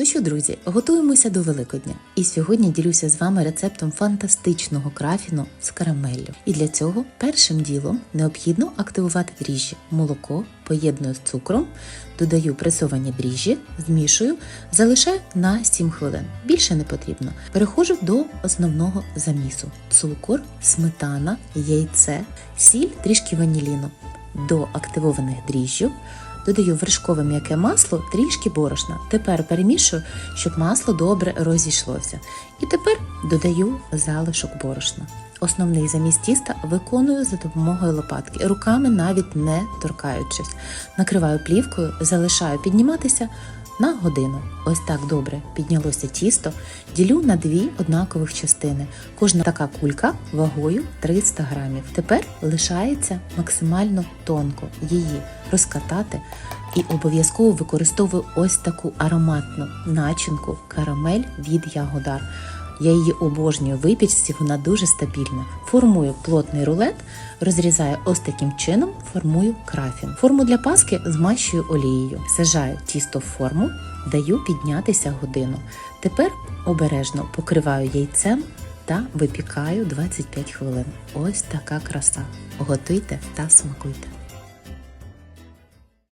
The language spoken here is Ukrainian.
Ну що, друзі, готуємося до Великодня. І сьогодні ділюся з вами рецептом фантастичного крафіну з карамеллю. І для цього першим ділом необхідно активувати дріжджі. Молоко поєдную з цукром, додаю пресовані дріжджі, змішую, залишаю на 7 хвилин. Більше не потрібно. Переходжу до основного замісу: цукор, сметана, яйце, сіль, трішки ваніліну. До активованих дріжджів Додаю вершкове м'яке масло, трішки борошна. Тепер перемішую, щоб масло добре розійшлося. І тепер додаю залишок борошна. Основний заміс тіста виконую за допомогою лопатки, руками навіть не торкаючись. Накриваю плівкою, залишаю підніматися на годину. Ось так добре піднялося тісто, ділю на дві однакових частини. Кожна така кулька вагою 300 грамів. Тепер лишається максимально тонко її розкатати і обов'язково використовую ось таку ароматну начинку карамель від Ягодар. Я її обожнюю випічці, вона дуже стабільна. Формую плотний рулет, розрізаю ось таким чином, формую крафін. Форму для паски змащую олією, сажаю тісто в форму, даю піднятися годину. Тепер обережно покриваю яйцем та випікаю 25 хвилин. Ось така краса. Готуйте та смакуйте.